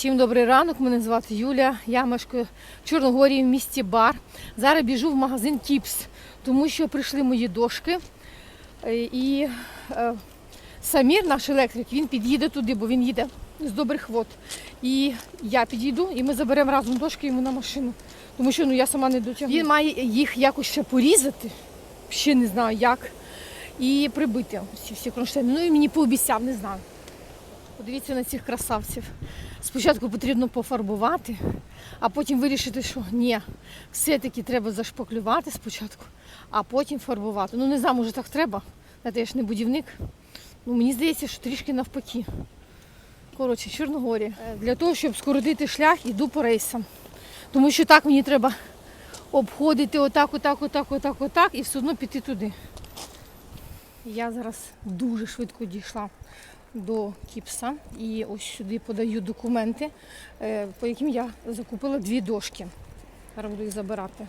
Всім добрий ранок, мене звати Юля. Я мешкаю в Чорногорії в місті Бар. Зараз біжу в магазин Кіпс, тому що прийшли мої дошки. Е, І е, Самір, наш електрик, він під'їде туди, бо він їде з добрих вод. І я підійду, і ми заберемо разом дошки йому на машину. Тому що ну, я сама не дотягну. Він має їх якось ще порізати, ще не знаю як, і прибити всі, всі кронштейни. Ну і мені пообіцяв, не знаю. Подивіться на цих красавців. Спочатку потрібно пофарбувати, а потім вирішити, що ні, все-таки треба зашпаклювати спочатку, а потім фарбувати. Ну не знаю, може так треба. Знаєте, я ж не будівник. Ну, мені здається, що трішки навпаки. Коротше, Чорногорі. Е, Для того, щоб скоротити шлях, іду по рейсам. Тому що так мені треба обходити отак, отак, отак, отак, отак і все одно піти туди. Я зараз дуже швидко дійшла до Кіпса і ось сюди подаю документи, е, по яким я закупила дві дошки. Зараз буду їх забирати.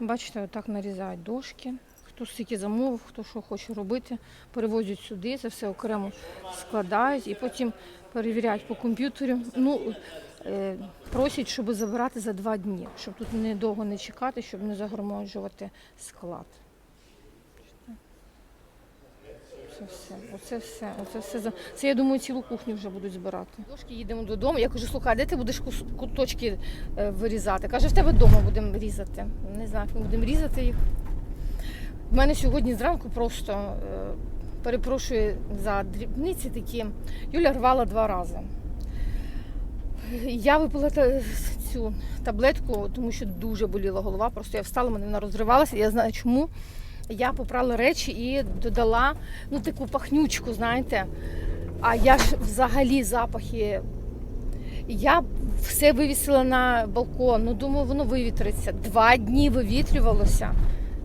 Бачите, отак нарізають дошки. Хто скільки замовив, хто що хоче робити, перевозять сюди, це все окремо складають і потім перевіряють по комп'ютері. Ну, е, просять, щоб забирати за два дні, щоб тут недовго не чекати, щоб не загроможувати склад. Це все, оце все, оце все. за- Це я думаю, цілу кухню вже будуть збирати. Дошки їдемо додому. Я кажу, слухай, де ти будеш куточки е, вирізати? Каже, в тебе вдома будемо різати. Не знаю, як ми будемо різати їх. У мене сьогодні зранку просто е, перепрошую за дрібниці такі. Юля рвала два рази. Я випила цю таблетку, тому що дуже боліла голова. Просто я встала, мене вона розривалася. Я знаю чому. Я попрала речі і додала ну, таку пахнючку, знаєте. А я ж взагалі запахи. Я все вивісила на балкон. Ну, думаю, воно вивітриться. Два дні вивітрювалося.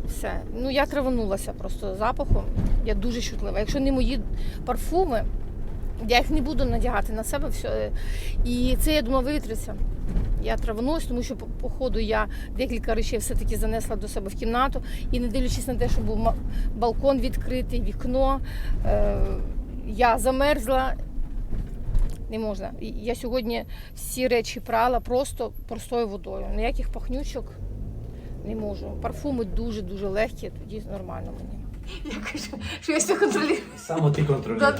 Все. Ну, я траванулася просто запахом. Я дуже чутлива. Якщо не мої парфуми, я їх не буду надягати на себе. Все. І це, я думала, вивітриться. Я траванулась, тому що по ходу я декілька речей все-таки занесла до себе в кімнату. І не дивлячись на те, що був балкон відкритий, вікно, е, я замерзла. Не можна. Я сьогодні всі речі прала просто простою водою. Ніяких пахнючок не можу. Парфуми дуже-дуже легкі, тоді нормально мені. Я кажу, що я все контролюю. Само ти контролюєш.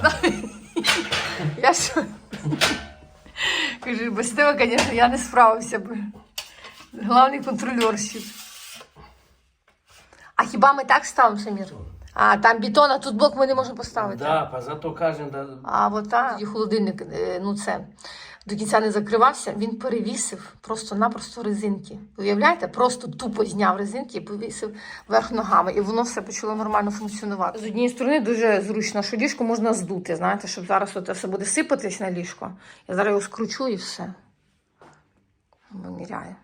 Я що? Кажу, без тебе, звісно, я не справився би. Главний контролер ще. А хіба ми так ставимо, Самір? А там бетон, а тут блок ми не можемо поставити. Да, зато кожен да, А от так. Тоді холодильник, е, ну це до кінця не закривався, він перевісив просто-напросто резинки. Ви Уявляєте? Просто тупо зняв резинки і повісив верх ногами. І воно все почало нормально функціонувати. З однієї сторони дуже зручно, що ліжко можна здути, знаєте, щоб зараз от все буде сипатись на ліжко. Я зараз його скручу і все. Виміряє.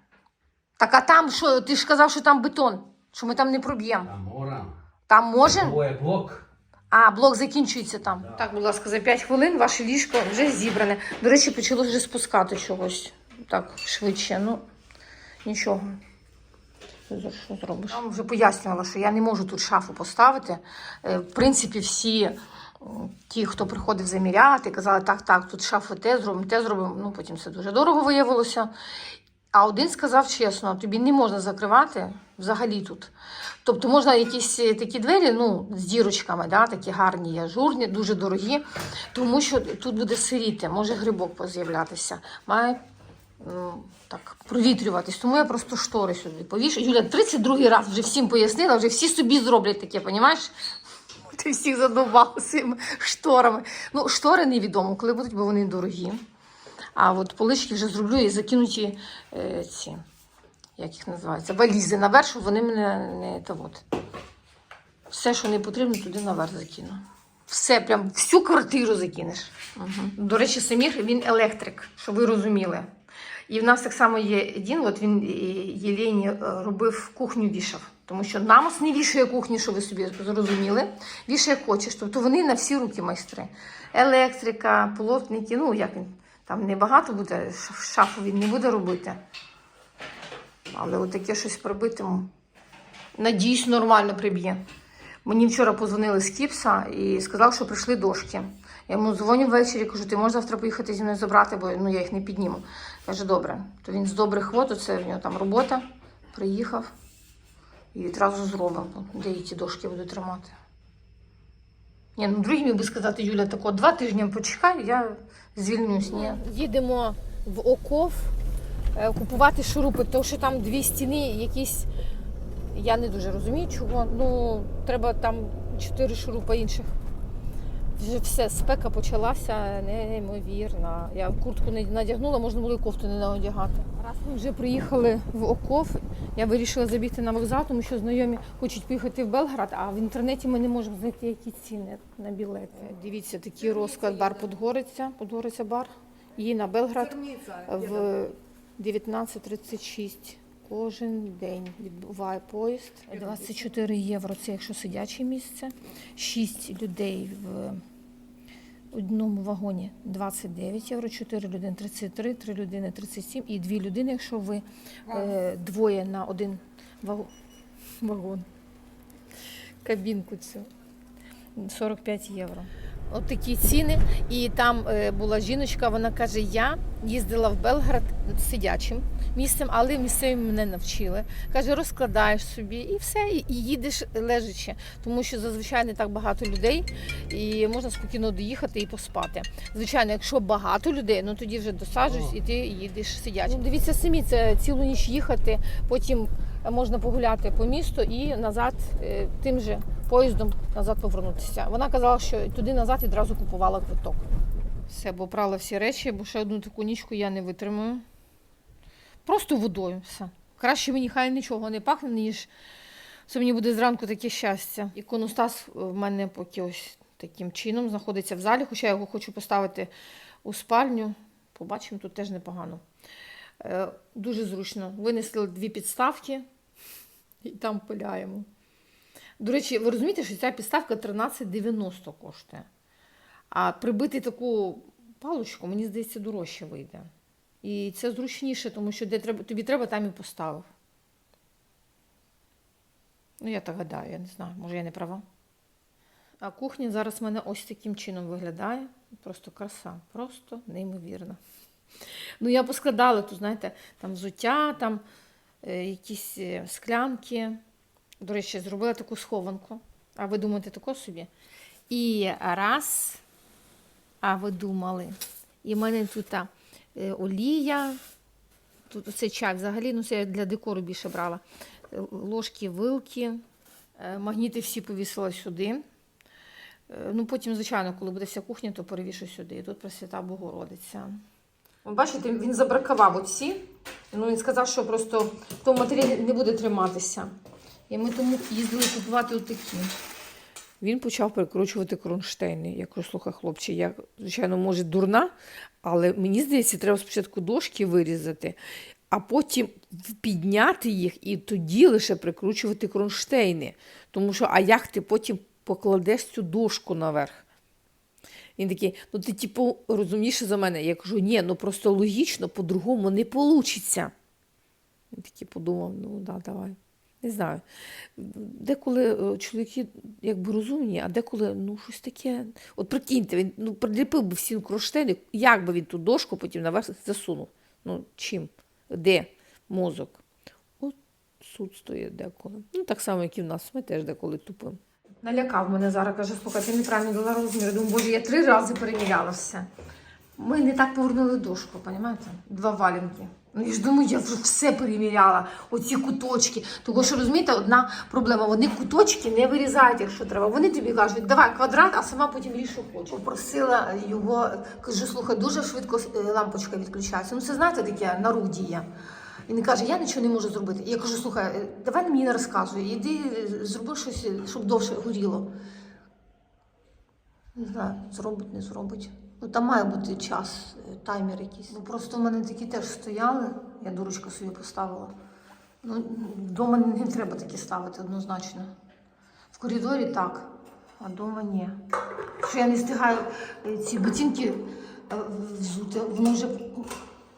Так а там що? Ти ж казав, що там бетон, що ми там не проб'ємо. там мора. Там можемо? Двоє блок. А, блок закінчується там. Так, будь ласка, за 5 хвилин ваше ліжко вже зібране. До речі, почало вже спускати чогось так швидше. Ну, нічого. Що зробиш? Я вам вже пояснювала, що я не можу тут шафу поставити. Е, В принципі, всі ті, хто приходив заміряти, казали, так, так, тут шафу те зробимо, те зробимо. Ну, потім це дуже дорого виявилося. А один сказав чесно, тобі не можна закривати взагалі тут. Тобто можна якісь е, такі двері, ну, з дірочками, да, такі гарні, ажурні, дуже дорогі, тому що тут буде сиріти, може грибок поз'являтися. Має ну, так, провітрюватись. Тому я просто штори сюди повішу. Юля, 32 раз вже всім пояснила, вже всі собі зроблять таке, понімаєш? Ти всіх задовбала цими шторами. Ну, штори невідомо, коли будуть, бо вони дорогі. А от полички вже зроблю і закинуті е, ці, як їх називаються, валізи наверх, щоб вони мене не та от. Все, що не потрібно, туди наверх закину. Все, прям всю квартиру закинеш. Угу. До речі, Самір він електрик, щоб ви розуміли. І в нас так само є один, от він е, Єлені е, робив кухню вішав. Тому що намус не вішає кухню, що ви собі зрозуміли. Вішає хочеш. Тобто вони на всі руки майстри. Електрика, полотники, ну як він там небагато буде, шафу він не буде робити. Але от таке щось прибити, м, надіюсь, нормально приб'є. Мені вчора позвонили з Кіпса і сказали, що прийшли дошки. Я йому дзвоню ввечері, кажу, ти можеш завтра поїхати зі мною забрати, бо ну, я їх не підніму. Каже, добре. То він з добрих вод, це в нього там робота, приїхав і відразу зробив. Де я ті дошки буду тримати. Ні, ну другий міг би сказати, Юля, тако, два тижні почекай, я звільнюсь. Ні. Їдемо в Оков е, купувати шурупи, тому що там дві стіни якісь. Я не дуже розумію, чого. Ну, треба там чотири шурупи інших. Вже все, спека почалася неймовірна. Я куртку не надягнула, можна було і кофту не надягати. Раз ми вже приїхали в Оков, я вирішила забігти на вокзал, тому що знайомі хочуть поїхати в Белград, а в інтернеті ми не можемо знайти які ціни на білети. Дивіться, такий розклад бар Подгориця, Подгориця бар. І на Белград в 19.36 кожен день відбуває поїзд. 24 євро це якщо сидяче місце, 6 людей в одному вагоні 29 євро, 4 людини 33, 3 людини 37 і 2 людини, якщо ви е, двоє на один вагон. Кабінку цю 45 євро. От такі ціни. І там е, була жіночка, вона каже: я їздила в Белград сидячим місцем, але місцеві мене навчили. Каже, розкладаєш собі і все, і і їдеш лежачи, тому що зазвичай не так багато людей, і можна спокійно доїхати і поспати. Звичайно, якщо багато людей, ну тоді вже досаджуєш і ти їдеш сидячим. Ну, дивіться самі, це цілу ніч їхати, потім можна погуляти по місту і назад е, тим же поїздом назад повернутися. Вона казала, що туди назад відразу купувала квиток. Все, бо прала всі речі, бо ще одну таку нічку я не витримую. Просто водою все. Краще мені хай нічого не пахне, ніж це мені буде зранку таке щастя. Іконостас в мене поки ось таким чином знаходиться в залі, хоча я його хочу поставити у спальню. Побачимо, тут теж непогано. Е, Дуже зручно. Винесли дві підставки і там пиляємо. До речі, ви розумієте, що ця підставка 13,90 коштує. А прибити таку паличку, мені здається, дорожче вийде. І це зручніше, тому що де треба, тобі треба, там і поставив. Ну, я так гадаю, я не знаю, може я не права. А кухня зараз в мене ось таким чином виглядає. Просто краса, просто неймовірна. Ну, я поскладала тут, знаєте, там взуття, там е, якісь е, склянки. До речі, зробила таку схованку. А ви думаєте, тако собі? І раз, а ви думали. І в мене тут е, олія. Тут оце чай взагалі, ну це я для декору більше брала. Е, Ложки, вилки, е, магніти всі повісила сюди. Е, Ну, потім, звичайно, коли буде вся кухня, то перевішу сюди. І тут Пресвята Богородиця. Ви бачите, він забракував оці. Ну, він сказав, що просто в тому не буде триматися. І ми тому їздили купувати отакі. Він почав перекручувати кронштейни. Я кажу, слухай, хлопче, я, звичайно, може, дурна, але мені здається, треба спочатку дошки вирізати, а потім підняти їх і тоді лише прикручувати кронштейни. Тому що, а як ти потім покладеш цю дошку наверх? Він такий, ну ти, типу, розумніше за мене. Я кажу, ні, ну просто логічно, по-другому не вийде. Він такий подумав, ну да, давай. Не знаю. Деколи е, чоловіки якби розумні, а деколи ну, щось таке. От прикиньте, він ну, приліпив би всі кронштейни, як би він ту дошку потім наверх засунув. Ну, чим? Де мозок? От суд стоїть деколи. Ну, так само, як і в нас. Ми теж деколи тупимо. Налякав мене зараз, каже, слухай, ти неправильно дала розмір. Думаю, боже, я три рази переміряла все. Ми не так повернули дошку, розумієте? Два валянки. Ну я ж думаю, я вже все переміряла, оці куточки. Тому що розумієте, одна проблема. Вони куточки не вирізають, якщо треба. Вони тобі кажуть, давай квадрат, а сама потім ріж, що хочеш. Попросила його, кажу, слухай, дуже швидко е, лампочка відключається. Ну це знаєте, таке на. Він каже, я нічого не можу зробити. Я кажу, слухай, е, давай мені не розказуй, іди е, зроби щось, е, щоб довше горіло. Не знаю, зробить, не зробить. Ну, там має бути час, таймер якийсь. Бо просто в мене такі теж стояли, я дурочку собі поставила. Ну, вдома не треба такі ставити однозначно. В коридорі так, а вдома ні. Що я не встигаю ці ботинки взути, воно вже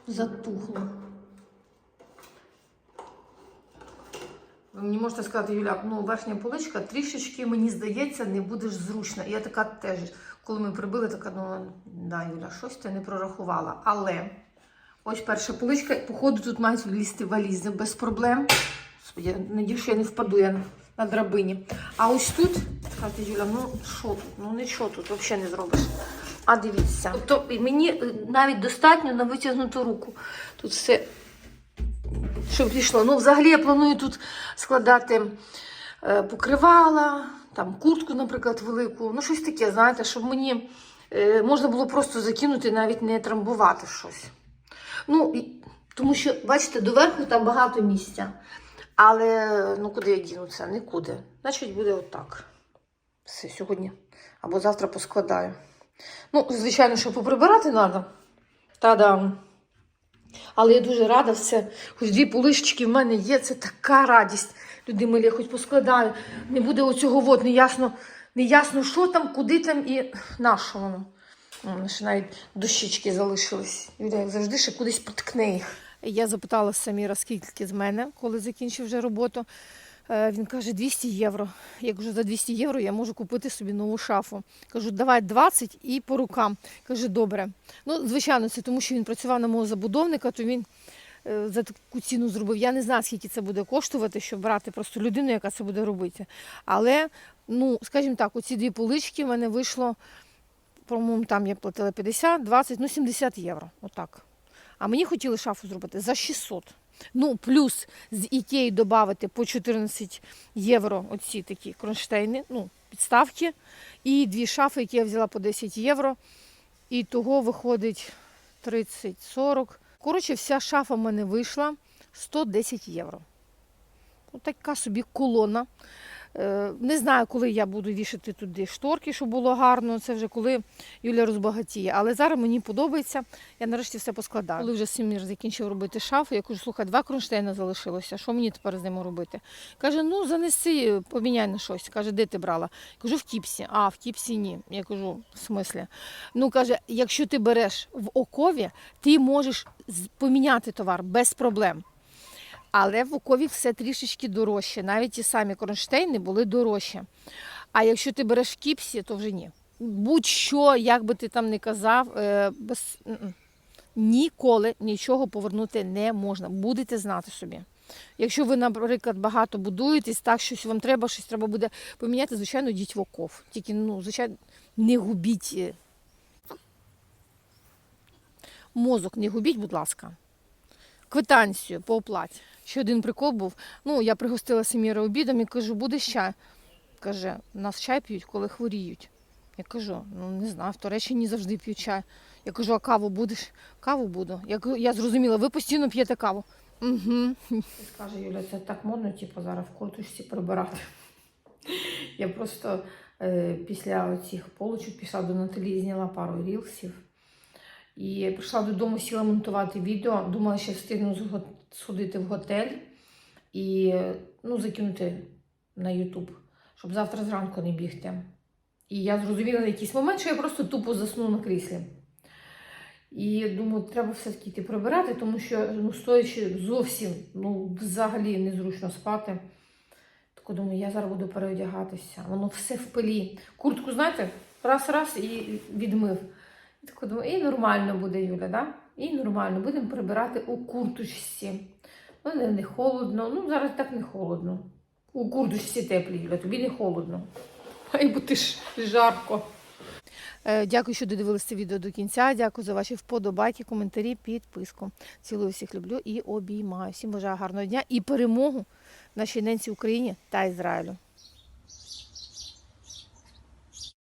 затухло. Ви мені можете сказати, Юля, ну верхня поличка трішечки, мені здається, не будеш зручна. І я така теж. коли ми прибили, така думала, да, Юля, щось ти не прорахувала. Але ось перша поличка, походу, тут мають влізти валізи без проблем. Я надію, що я не впаду я на, драбині. А ось тут, кажете, Юля, ну що тут? Ну нічого тут взагалі не зробиш. А дивіться. Тобто мені е, навіть достатньо на витягнуту руку. Тут все, щоб пішло. Ну, взагалі я планую тут складати е, покривала, там куртку, наприклад, велику. Ну, щось таке, знаєте, щоб мені е, можна було просто закинути, навіть не трамбувати щось. Ну, тому що, бачите, доверху там багато місця. Але ну куди я діну це? Нікуди. Значить, буде отак. Все, сьогодні. Або завтра поскладаю. Ну, звичайно, що поприбирати треба. Та-дам. Але я дуже рада все. Хоч дві полишечки в мене є, це така радість. Люди милі, я хоч поскладаю. Не буде оцього от, неясно, неясно, що там, куди там і на що воно. Ще навіть дощечки залишились. Юля, як завжди, ще кудись поткне їх. Я запитала Саміра, скільки з мене, коли закінчив вже роботу. Е, Він каже 200 євро. Я кажу, за 200 євро я можу купити собі нову шафу. Кажу, давай 20 і по рукам. Каже, добре. Ну, звичайно, це тому, що він працював на мого забудовника, то він е, за таку ціну зробив. Я не знаю, скільки це буде коштувати, щоб брати просто людину, яка це буде робити. Але, ну, скажімо так, оці дві полички в мене вийшло, по-моєму, там я платила 50, 20, ну 70 євро. Отак. А мені хотіли шафу зробити за 600. Ну, плюс з Ікеї додати по 14 євро оці такі кронштейни, ну, підставки. І дві шафи, які я взяла по 10 євро. І того виходить 30-40. Коротше, вся шафа в мене вийшла 110 євро. Ось така собі колона. Е, Не знаю, коли я буду вішати туди шторки, щоб було гарно. Це вже коли Юля розбагатіє. Але зараз мені подобається. Я нарешті все поскладаю. Коли вже Сімір закінчив робити шафу, я кажу, слухай, два кронштейни залишилося. Що мені тепер з ними робити? Каже, ну занеси, поміняй на щось. Каже, де ти брала? Кажу, в тіпсі. А, в тіпсі ні. Я кажу, в смислі? Ну каже, якщо ти береш в окові, ти можеш поміняти товар без проблем. Але в Окові все трішечки дорожче. Навіть ті самі кронштейни були дорожчі. А якщо ти береш в кіпсі, то вже ні. Будь-що, як би ти там не казав, е, без... ніколи нічого повернути не можна. Будете знати собі. Якщо ви, наприклад, багато будуєтесь, так щось вам треба, щось треба буде поміняти, звичайно, йдіть в оков. Тільки, ну, звичайно, не губіть. е, Мозок не губіть, будь ласка квитанцію по оплаті. Ще один прикол був. Ну, я пригостила Семіра обідом і кажу, буде чай. Каже, нас чай п'ють, коли хворіють. Я кажу, ну не знаю, в Туреччині завжди п'ють чай. Я кажу, а каву будеш? Каву буду. Я, я зрозуміла, ви постійно п'єте каву. Угу. Скаже Юля, це так модно, типу, зараз в курточці прибирати. Я просто е, після цих получок пішла до Наталі, зняла пару рілсів. І прийшла додому, сіла монтувати відео. Думала, що встигну сходити в готель і ну, закинути на Ютуб, щоб завтра зранку не бігти. І я зрозуміла на якийсь момент, що я просто тупо засну на кріслі. І думаю, треба все-таки йти прибирати, тому що ну, стоячи зовсім ну, взагалі незручно спати. Так думаю, я зараз буду переодягатися. Воно все в пилі. Куртку, знаєте, раз-раз і відмив. І так думаю, і нормально буде, Юля, да? І нормально. Будемо прибирати у курточці. Ну, не, не холодно. Ну, зараз так не холодно. У курточці теплі, Юля, тобі не холодно. Має бути ж жарко. Е, Дякую, що додивилися це відео до кінця. Дякую за ваші вподобайки, коментарі, підписку. Цілую всіх люблю і обіймаю. Всім бажаю гарного дня і перемогу нашій ненці Україні та Ізраїлю.